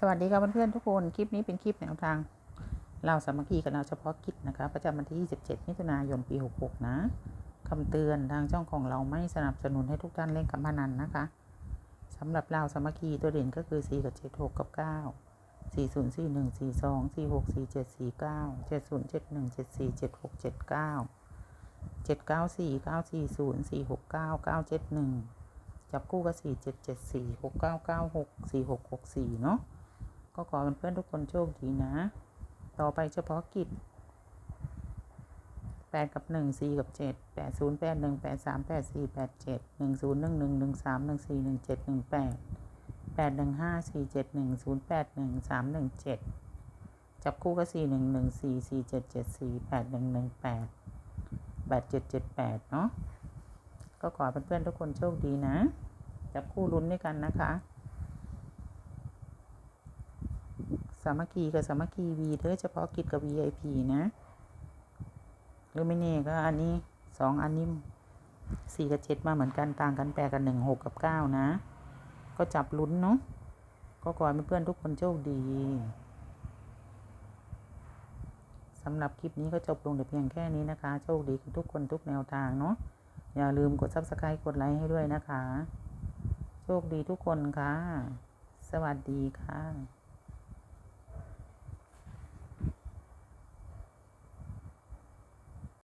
สวัสดีครับเพื่อนๆทุกคน คลิปนี้เป็นคลิปแนวทาง เราสามัคคีกับเราเฉพาะกิจนะคะ ประจำวันที่ 27 มิถุนายน ปี 66 นะคำเตือนทางช่องของเราไม่สนับสนุนให้ทุกท่านเล่นการพนันนะคะสำหรับเราสามัคคีตัวเด่นก็คือ 4 กับ 7 6 กับ 9 4 0 4 1 4 2 4 6 4 7 4 9 7 0 7 1 7 4 7 6 7 9 7 9 4 9 4 0 4 6 9 9 7 1 จับคู่ก็สี่เจ็ดเจ็ดสี่หกเก้าเก้าหกสี่หกหกสี่เนาะ ก็ขอเพื่อนๆทุกคนโชคดีนะ ต่อไปเฉพาะกิจแปดกับหนึ่งสี่กับเจ็ดแปดศูนย์แปดหนึ่งแปดสามแปดสี่แปดเจ็ดหนึ่งศูนย์หนึ่งหนึ่งหนึ่งสามหนึ่งสี่หนึ่งเจ็ดหนึ่งแปดแปดหนึ่งห้าสี่เจ็ดหนึ่งศูนย์แปดหนึ่งสามหนึ่งเจ็ดจับคู่ก็สี่หนึ่งหนึ่งสี่สี่เจ็ดเจ็ดสี่แปดหนึ่งหนึ่งแปดแปดเจ็ดเจ็ดแปดเนาะก็ขอเพื่อนๆทุกคนโชคดีนะ จับคู่ลุ้นด้วยกันนะคะ สามัคคีกับสามัคคีวีเธอเฉพาะกิจกับ VIP นะหรือไม่แน่ก็อันนี้สองอันนี้สี่กับเจ็ดมาเหมือนกันต่างกันแปดกับหนึ่งหกกับเก้านะ ก็จับลุ้นเนาะก็ขอให้เพื่อนทุกคนโชคดีสำหรับคลิปนี้ก็จบลงแต่เพียงแค่นี้นะคะ โชคดีกับทุกคนทุกแนวทางเนาะอย่าลืมกด subscribe กดไลค์ให้ด้วยนะคะ โชคดีทุกคนค่ะ สวัสดีค่ะ